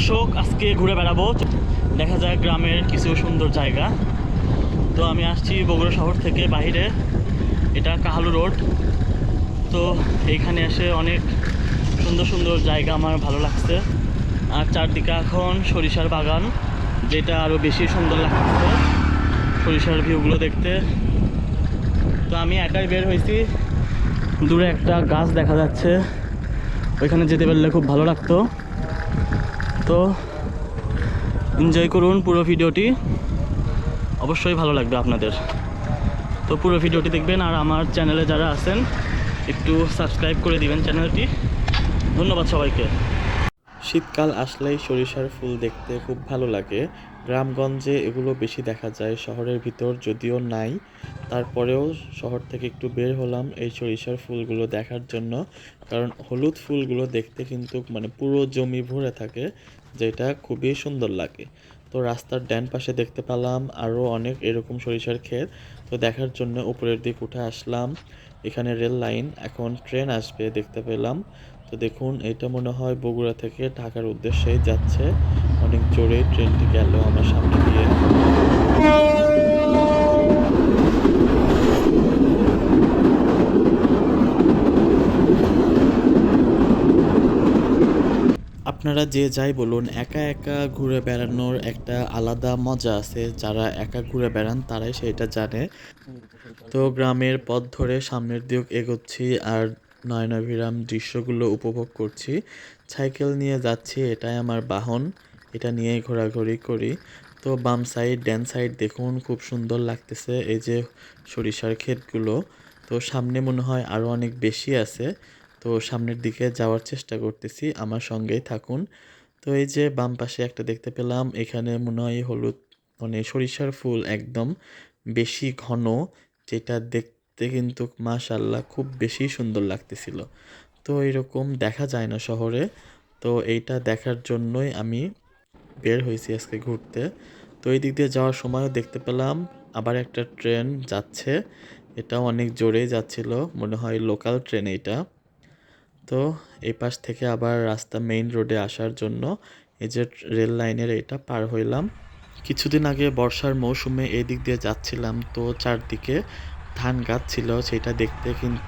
দর্শক, আজকে ঘুরে বেড়াবো। দেখা যায় গ্রামের কিছু সুন্দর জায়গা। তো আমি আসছি বগুড়া শহর থেকে বাইরে এটা কাহালু রোড। তো এইখানে এসে অনেক সুন্দর সুন্দর জায়গা আমার ভালো লাগছে। আর চারদিকে এখন সরিষার বাগান, যেটা আরও বেশি সুন্দর লাগছে। সরিষার ভিউগুলো দেখতে। তো আমি একাই বের হয়েছি। দূরে একটা গাছ দেখা যাচ্ছে। ওইখানে যেতে পারলে খুব ভালো লাগতো। তো এনজয় করুন পুরো ভিডিওটি। অবশ্যই ভালো লাগবে আপনাদের। তো পুরো ভিডিওটি দেখবেন আর আমার চ্যানেলে যারা আছেন, একটু সাবস্ক্রাইব করে দিবেন চ্যানেলটি ধন্যবাদ সবাইকে। শীতকাল আসলেই সরিষার ফুল দেখতে খুব ভালো লাগে। গ্রামগঞ্জে এগুলো বেশি দেখা যায়, শহরের ভিতর যদিও নাই। তারপরেও শহর থেকে একটু বের হলাম এই সরিষার ফুলগুলো দেখার জন্য। কারণ হলুদ ফুলগুলো দেখতে কিন্তু মানে পুরো জমি ভরে থাকে, যেটা খুবই সুন্দর লাগে। তো রাস্তার ডান পাশে দেখতে পেলাম আরও অনেক এরকম সরিষার ক্ষেত। তো দেখার জন্য উপরের দিক উঠে আসলাম। এখানে রেল লাইন, এখন ট্রেন আসবে দেখতে পেলাম। তো দেখুন, এটা মনে হয় বগুড়া থেকে ঢাকার উদ্দেশ্যেই যাচ্ছে। অনেক জোরে ট্রেনটি গেল আমার সামনে দিয়ে। আপনারা যে যাই বলুন, একা একা ঘুরে বেড়ানোর একটা আলাদা মজা আছে। যারা একা ঘুরে বেড়ান, তারাই সেটা জানে। তো গ্রামের পথ ধরে সামনের দিক এগোচ্ছি, আর নয়নাভিরাম দৃশ্যগুলো উপভোগ করছি। সাইকেল নিয়ে যাচ্ছি, এটাই আমার বাহন। এটা নিয়ে ঘোরাঘুরি করি। তো বাম সাইড ড্যান সাইড দেখুন, খুব সুন্দর লাগতেছে এই যে সরিষার ক্ষেতগুলো। তো সামনে মনে হয় আরও অনেক বেশি আছে। তো সামনের দিকে যাওয়ার চেষ্টা করতেছি, আমার সঙ্গেই থাকুন। তো এই যে বাম পাশে একটা দেখতে পেলাম, এখানে মনে হয় হলুদ মানে সরিষার ফুল একদম বেশি ঘন, যেটা দেখতে কিন্তু মাশাল্লাহ খুব বেশি সুন্দর লাগতেছিল। তো এরকম দেখা যায় না শহরে। তো এইটা দেখার জন্যই আমি বের হয়েছি আজকে ঘুরতে। তো এই দিক দিয়ে যাওয়ার সময়ও দেখতে পেলাম। আবার একটা ট্রেন যাচ্ছে। এটা অনেক জোরে যাচ্ছিল। মনে হয় লোকাল ট্রেন এটা তো এই পাশ থেকে আবার রাস্তা মেইন রোডে আসার জন্য এই যে রেল লাইনের এটা পার হইলাম। কিছুদিন আগে বর্ষার মৌসুমে এই দিক দিয়ে যাচ্ছিলাম তো চারদিকে ধান গাছ ছিল, সেটা দেখতে কিন্তু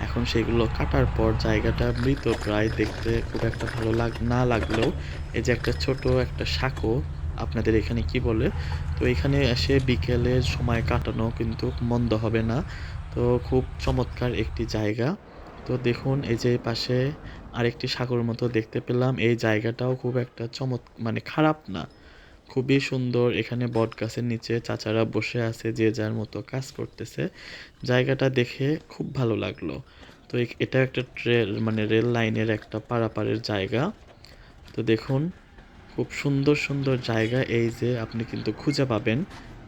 এখন সেগুলো কাটার পর জায়গাটা মৃত প্রায় দেখতে খুব একটা ভালো লাগ না লাগলেও এই যে একটা ছোট একটা সাঁকো, আপনাদের এখানে কি বলে? তো এখানে এসে বিকেলের সময় কাটানো কিন্তু মন্দ হবে না। তো খুব চমৎকার একটি জায়গা। তো দেখুন, এই যে পাশে আরেকটি সাগর মতো দেখতে পেলাম। এই জায়গাটাও খুব একটা চমৎ মানে খারাপ না। খুবই সুন্দর এখানে বট গাছের নিচে চাচারা বসে আছে, যে যার মতো কাজ করতেছে। জায়গাটা দেখে খুব ভালো লাগল। তো এটা একটা ট্রেল মানে রেল লাইনের একটা পারাপারের জায়গা। তো দেখুন, খুব সুন্দর সুন্দর জায়গা এই যে, আপনি কিন্তু খুঁজে পাবেন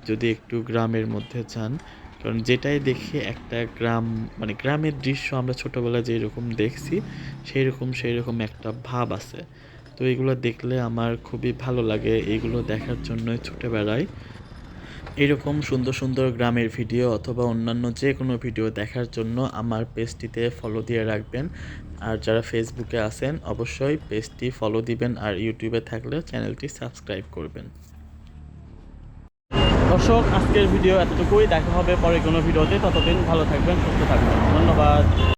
যদি একটু গ্রামের মধ্যে যান। কারণ যেটাই দেখি একটা গ্রাম মানে গ্রামের দৃশ্য আমরা ছোটোবেলায় যেরকম দেখছি সেই রকম সেই রকম একটা ভাব আছে। তো এগুলো দেখলে আমার খুবই ভালো লাগে। এইগুলো দেখার জন্যই ছুটে বেড়াই। এরকম সুন্দর সুন্দর গ্রামের ভিডিও অথবা অন্যান্য যে কোনো ভিডিও দেখার জন্য আমার পেজটিতে ফলো দিয়ে রাখবেন। আর যারা ফেসবুকে আছেন, অবশ্যই পেজটি ফলো দিবেন আর ইউটিউবে থাকলে চ্যানেলটি সাবস্ক্রাইব করবেন। দর্শক, আজকের ভিডিও এতটুকুই। দেখা হবে পরে কোনো ভিডিওতে। ততদিন ভালো থাকবেন, সুস্থ থাকবেন। ধন্যবাদ।